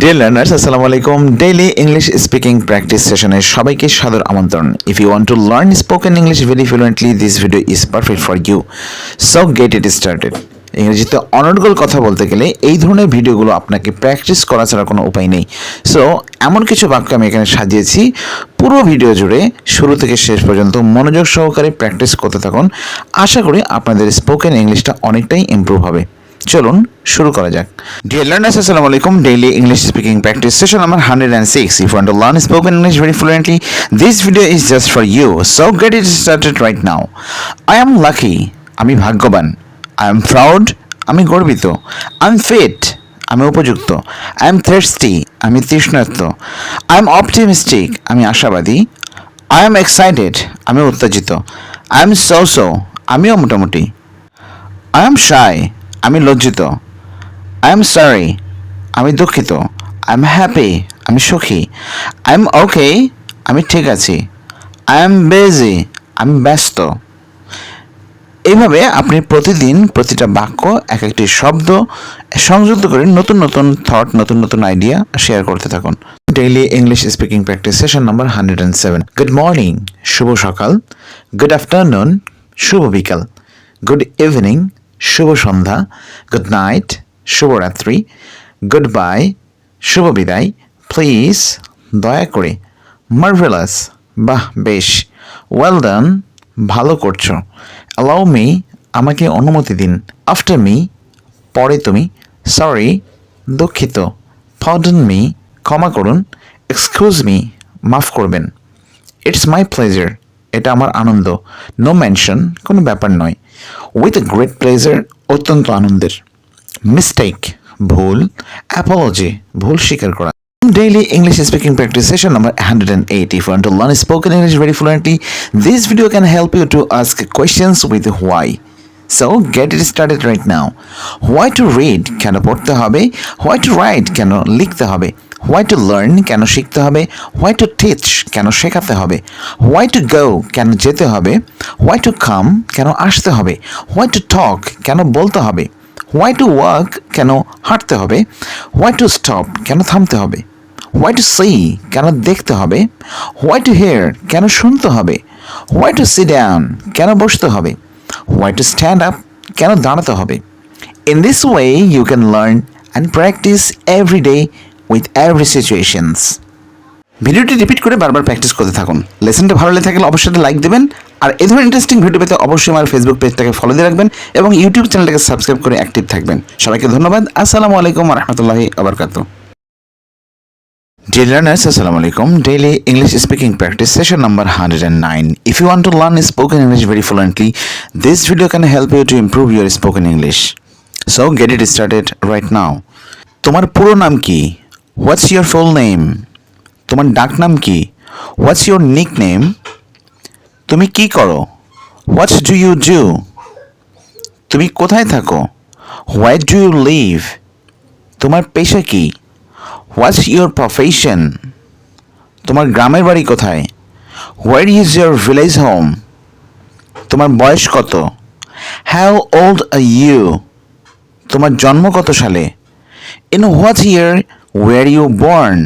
Deer learners আসসালামু আলাইকুম daily English speaking practice সেশনে সবাইকে সাদর আমন্ত্রণ। If you want to learn spoken English very fluently this video is perfect for you so get it started ইংরেজিতে অনর্গল কথা বলতে গেলে এই ধরনের ভিডিওগুলো আপনাকে প্র্যাকটিস করা ছাড়া কোনো উপায় নেই। সো এমন কিছু বাক্য আমি এখানে সাজিয়েছি। পুরো ভিডিও জুড়ে শুরু থেকে শেষ পর্যন্ত মনোযোগ সহকারে প্র্যাকটিস করতে থাকুন। আশা করি আপনাদের স্পোকেন ইংলিশটা অনেকটাই ইমপ্রুভ হবে। চলুন শুরু করা যাক। ডিয়ার লার্নার্স আসসালামু আলাইকুম। Daily English speaking practice session number hundred and six if want learn spoken English very fluently this video is just for you so get it started right now I am lucky আমি ভাগ্যবান। I am proud আমি গর্বিত। I am fit আমি উপযুক্ত। I am thirsty আমি তৃষ্ণার্ত I am optimistic আমি আশাবাদী। I am excited আমি উত্তেজিত। আই এম সো সো আমিও মোটামুটি। আই এম শাই আমি লজ্জিত। আই এম সরি আমি দুঃখিত। আই এম হ্যাপি আমি সুখী। আই এম ওকে আমি ঠিক আছি। আই এম বেজি আমি ব্যস্ত। এইভাবে আপনি প্রতিদিন প্রতিটা বাক্য, এক একটি শব্দ সংযুক্ত করে নতুন নতুন থট নতুন নতুন আইডিয়া শেয়ার করতে থাকুন। Daily English speaking practice session number hundred and seven good morning শুভ সকাল। গুড আফটারনুন শুভ বিকাল। গুড ইভিনিং শুভ সন্ধ্যা গুড নাইট শুভরাত্রি গুড বাই শুভ বিদায় প্লিজ দয়া করে মার্ভেলাস বাহ, বেশ ওয়েল ডান ভালো করছ অ্যালাউ মি আমাকে অনুমতি দিন আফটার মি পরে তুমি সরি দুঃখিত পার্ডন মি ক্ষমা করুন এক্সকিউজ মি মাফ করবেন ইটস মাই প্লেজার এটা আমার আনন্দ নো মেনশন কোনো ব্যাপার নয় উইথ এ গ্রেট প্লেজার অত্যন্ত আনন্দের মিস্টেক ভুল অ্যাপোলজি ভুল স্বীকার করা Daily English speaking practice session number 108. for until learn spoken English very fluently, this video can help you to ask questions with why. So get it started right now. Why to read কেন পড়তে হবে Why to write কেন লিখতে হবে Why to learn কেন শিখতে হবে Why to teach কেন শেখাতে হবে Why to go কেন যেতে হবে Why to come কেন আসতে হবে Why to talk কেন বলতে হবে হোয়াই টু ওয়ার্ক কেন হাঁটতে হবে হোয়াই টু স্টপ কেন থামতে হবে হোয়াই টু সি কেন দেখতে হবে হোয়াই টু হেয়ার কেন শুনতে হবে হোয়াই টু সি ডাউন কেন বসতে হবে হোয়াই টু স্ট্যান্ড আপ কেন দাঁড়াতে হবে? In this way you can learn and practice every day with every situations ভিডিওটি রিপিট করে বারবার প্র্যাকটিস করতে থাকুন। লেসনটা ভালো লেগে থাকলে অবশ্যই লাইক দেবেন। আর এই ধরনের ইন্টারেস্টিং ভিডিও পেতে অবশ্যই আমার ফেসবুক পেজটাকে ফলো দিয়ে রাখবেন এবং ইউটিউব চ্যানেলটাকে সাবস্ক্রাইব করে অ্যাক্টিভ থাকবেন। সবাইকে ধন্যবাদ। আসসালামু আলাইকুম রহমতুল্লাহি আবরকাত Dear learners, Assalamu alaikum. Daily English speaking practice session number 109. If you want to learn spoken English very fluently, this video can help you to improve your spoken English. So get it started right now. পুরো নাম কি what's your full name তোমার ডাক নাম কি what's your nick name তুমি কি করো হোয়াটস ডু ইউ ডু তুমি কোথায় থাকো হোয়াই ডু ইউ লিভ তোমার পেশা কি হোয়াটস ইউর প্রফেশন তোমার গ্রামের বাড়ি কোথায়? Where is your village home তোমার বয়স কত? হ্যাও ওল্ড আ ইউ তোমার জন্ম কত সালে? In what year were you born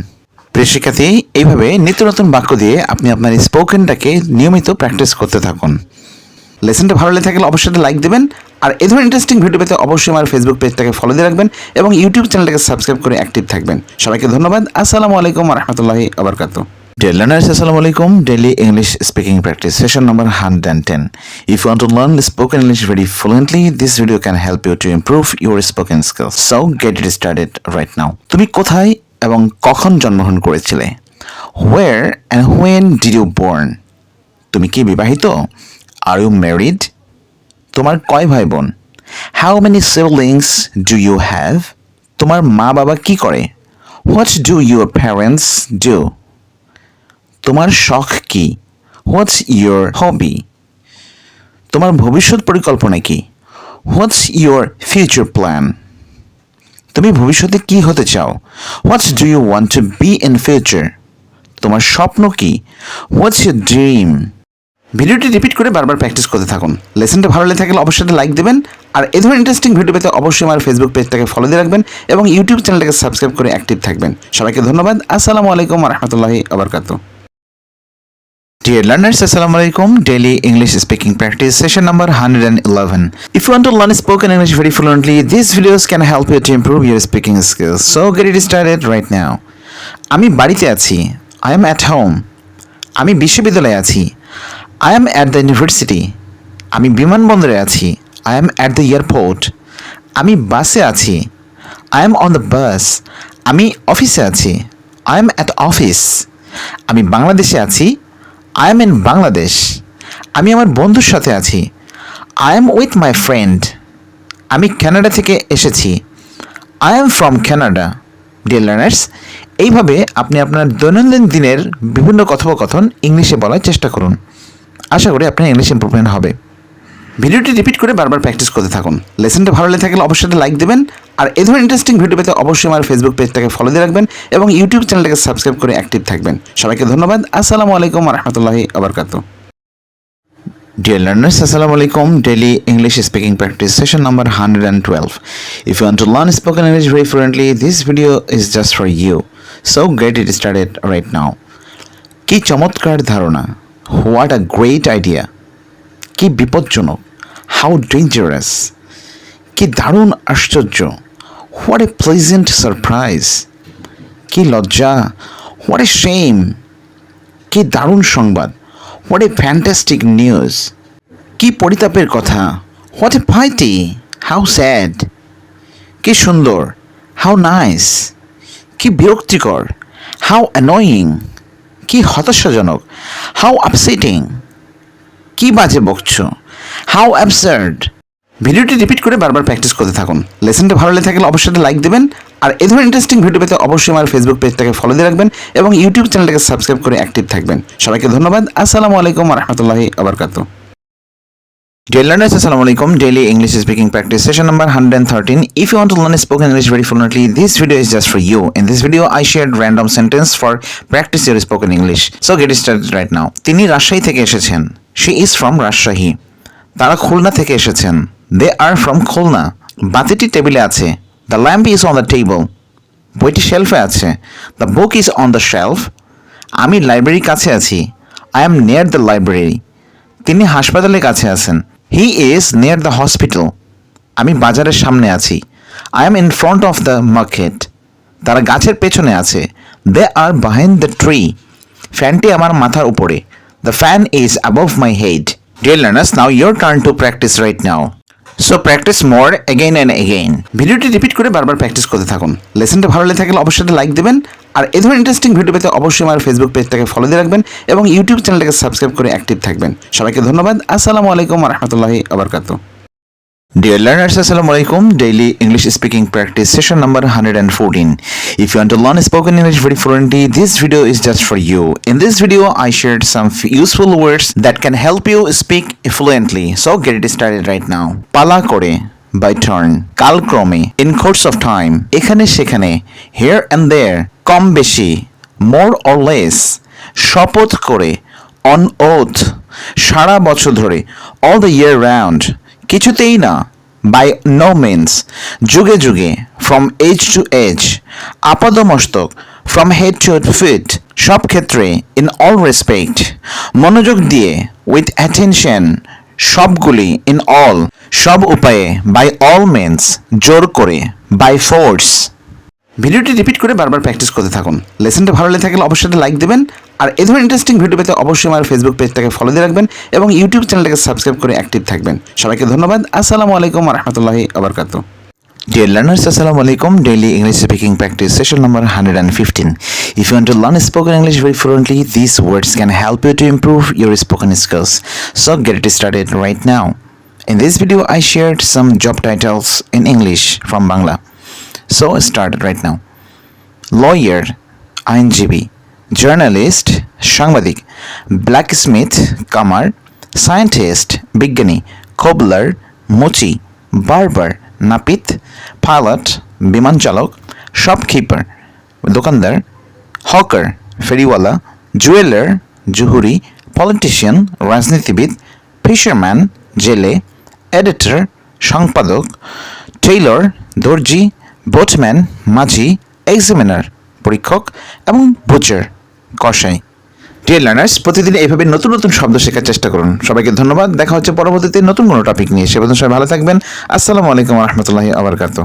প্রিয় শিক্ষার্থী এইভাবে নিত্য নতুন বাক্য দিয়ে আপনি আপনার স্পোকেনটাকে নিয়মিত প্র্যাকটিস করতে থাকুন। লেসনটা ভালো লেগে থাকলে অবশ্যই লাইক দেবেন। আর এই ধরনের ইন্টারেস্টিং ভিডিও পেতে অবশ্যই আমার ফেসবুক পেজটাকে ফলো দিয়ে রাখবেন এবং ইউটিউব চ্যানেলটাকে সাবস্ক্রাইব করে অ্যাক্টিভ থাকবেন সবাইকে ধন্যবাদ আসসালামু আলাইকুম রহমতুল্লাহি আবরকাত Dear learners, Assalamu alaikum. Daily English speaking practice session number 110. If you want to learn spoken English very fluently, this video can help you to improve your spoken skills. So get it started right now. তুমি কোথায় এবং কখন জন্মগ্রহণ করেছিলে Where and when did you born? তুমি কি বিবাহিত are you married তোমার কয় ভাই বোন how many siblings do you have তোমার মা বাবা কি করে? What do your parents do তোমার শখ কি? হোয়াটস ইউর হবি তোমার ভবিষ্যৎ পরিকল্পনা কি? হোয়াটস ইউর ফিউচার প্ল্যান তুমি ভবিষ্যতে কি হতে চাও? What's do you want to be in future তোমার স্বপ্ন কি? হোয়াটস ইউর ড্রিম ভিডিওটি রিপিট করে বারবার প্র্যাকটিস করতে থাকুন লেসনটা ভালো লেগে থাকলে অবশ্যই লাইক দেবেন আর এই ধরনের ইন্টারেস্টিং ভিডিও পেতে অবশ্যই আমার ফেসবুক পেজটাকে ফলো দিয়ে রাখবেন এবং ইউটিউব চ্যানেলটাকে সাবস্ক্রাইব করে অ্যাক্টিভ থাকবেন সবাইকে ধন্যবাদ আসসালামু আলাইকুম রহমতুল্লাহি আবরকাতু Dear learners, Assalamu alaikum. Daily English speaking practice session number 111. If you want to learn spoken English very fluently, these videos can help you to improve your speaking skills. So get it started right now. আমি বাড়িতে আছি I am at home আমি বিশ্ববিদ্যালয়ে আছি I am at the university আমি বিমানবন্দরে আছি। I am at the airport আমি বাসে আছি। I am on the bus আমি অফিসে আছি। আই এম অ্যাট অফিস আমি বাংলাদেশে আছি। আই এম ইন বাংলাদেশ আমি আমার বন্ধুর সাথে আছি। I am with my friend আমি কানাডা থেকে এসেছি। I am from Canada dear learners এইভাবে আপনি আপনার দৈনন্দিন দিনের বিভিন্ন কথোপকথন ইংলিশে বলার চেষ্টা করুন। আশা করি আপনার ইংলিশ ইম্প্রুভমেন্ট হবে ভিডিওটি রিপিট করে বারবার প্র্যাকটিস করতে থাকুন লেসনটা ভালো লেগে থাকলে অবশ্যই লাইক দেবেন আর এই ধরনের ইন্টারেস্টিং ভিডিও পেতে অবশ্যই আমার ফেসবুক পেজটাকে ফলো দিয়ে রাখবেন এবং ইউটিউব চ্যানেলটাকে সাবস্ক্রাইব করে অ্যাক্টিভ থাকবেন সবাইকে ধন্যবাদ আসসালামু আলাইকুম রহমতুল্লাহি আবরকাতু Dear learners, Assalamu alaikum. Daily English speaking practice session number 112. If you want to learn spoken English very fluently, this video is just for you. So get it started right now. কি চমৎকার ধারণা what a great idea কি বিপজ্জনক। How dangerous কি দারুণ আশ্চর্য। What a pleasant surprise কি লজ্জা। হোয়াট এ শেম কি দারুণ সংবাদ। হোয়াট এ ফ্যান্টাস্টিক নিউজ কি পরিতাপের কথা। What a pity how sad কি সুন্দর। হাউ নাইস কি বিরক্তিকর। হাউ অ্যানয়িং কি হতাশাজনক? হাউ আপসেটিং কি বাজে বকছ? হাউ অ্যাবসার্ড ভিডিওটি রিপিট করে বারবার প্র্যাকটিস করতে থাকুন। লেসনটা ভালো লেগে থাকলে অবশ্যই লাইক দেবেন। আর এই ধরনের ইন্টারেস্টিং ভিডিও পেতে অবশ্যই আমার ফেসবুক পেজটাকে ফলো দিয়ে রাখবেন এবং ইউটিউব চ্যানেলটাকে সাবস্ক্রাইব করে অ্যাক্টিভ থাকবেন। সবাইকে ধন্যবাদ। আসসালামু আলাইকুম রহমতুল্লাহি আবরকাতু Dear learners, Assalamu alaikum. Daily English speaking practice session number 113. If you want to learn spoken English very fluently, this video is just for you. In this video, I shared random sentence for practice your spoken English. So get started right now. তিনি রাজশাহী থেকে এসেছেন. She is from Rajshahi. তারা খুলনা থেকে এসেছেন. They are from Khulna. বাতিটি টেবিলে আছে. The lamp is on the table. বইটি শেলফে আছে. The book is on the shelf. আমি লাইব্রেরির কাছে আছি. I am near the library. তিনি হাসপাতালের কাছে আছেন he is near the hospital আমি বাজারের সামনে আছি। I am in front of the market তারা গাছের পেছনে আছে। দে আর বাহিন্ড দ্য ট্রি ফ্যানটি আমার মাথার উপরে। The fan is above my head dear learners now your turn to practice right now so practice more again and again ভিডিওটি repeat করে বারবার প্র্যাকটিস করতে থাকুন। লেসনটা ভালো লেগে থাকলে অবশ্যই লাইক দেবেন। আর এই ধরনের ইন্টারেস্টিং ভিডিও পেতে অবশ্যই আমার ফেসবুক পেজটাকে ফলো দিয়ে রাখবেন এবং ইউটিউব চ্যানেলটাকে সাবস্ক্রাইব করে অ্যাক্টিভ থাকবেন সবাইকে ধন্যবাদ আসসালামু আলাইকুম রহমতুল্লাহি আবরকাতু Dear learners, Assalamu alaikum. Daily English speaking practice session number 114. If you want to learn spoken English very fluently, this video is just for you. In this video, I shared some useful words that can help you speak fluently. So get it started right now. পালা করে by turn, কালক্রমে, in course of time, এখানে সেখানে, here and there, কম বেশি, or less, শপথ করে, on oath, সারা বছর ধরে, all the year round, কিছুতেই না বাই নো মিনস যুগে যুগে ফ্রম এজ টু এজ আপাদমস্তক ফ্রম হেড টু ফিট সব ক্ষেত্রে ইন অল রেসপেক্ট মনোযোগ দিয়ে উইথ অ্যাটেনশন সবগুলি ইন অল সব উপায়ে বাই অল মিনস জোর করে বাই ফোর্স ভিডিওটি রিপিট করে বারবার প্র্যাকটিস করতে থাকুন লেসনটা ভালো লেগে থাকলে অবশ্যই লাইক দেবেন আর এই ধরনের ইন্টারেস্টিং ভিডিও পেতে অবশ্যই আমার ফেসবুক পেজটাকে ফলো দিয়ে রাখবেন এবং ইউটিউব চ্যানেলটাকে সাবস্ক্রাইব করে অ্যাক্টিভ থাকবেন সবাইকে ধন্যবাদ আসসালামু আলাইকুম রহমতুল্লাহি আবরকাতু Dear learners, Assalamu alaikum. Daily English speaking practice session number 115. If you want to learn spoken English very fluently, these words can help you to improve your spoken skills. So get it started right now. In this video, I shared some job titles in English from Bangla. So start it right now. Lawyer, আইনজীবী journalist সাংবাদিক blacksmith কামার scientist বিজ্ঞানী cobbler মুচি barber নাপিত pilot বিমান চালক shopkeeper দোকানদার hawker ফেরিওয়ালা জুয়েলার জুহুরি পলিটিশিয়ান রাজনীতিবিদ ফিশারম্যান জেলে এডিটর সম্পাদক টেইলর দর্জি বোটম্যান, মাঝি, এক্সামিনার, পরীক্ষক এবং বুচার, কসাই। ডিয়ার লার্নার্স প্রতিদিন এভাবে নতুন নতুন শব্দ শেখার চেষ্টা করুন। সবাইকে ধন্যবাদ। দেখা হচ্ছে পরবর্তীতে নতুন কোনো টপিক নিয়ে। সে পর্যন্ত সবাই ভালো থাকবেন। আসসালামু আলাইকুম রহমতুল্লাহি আবরকাত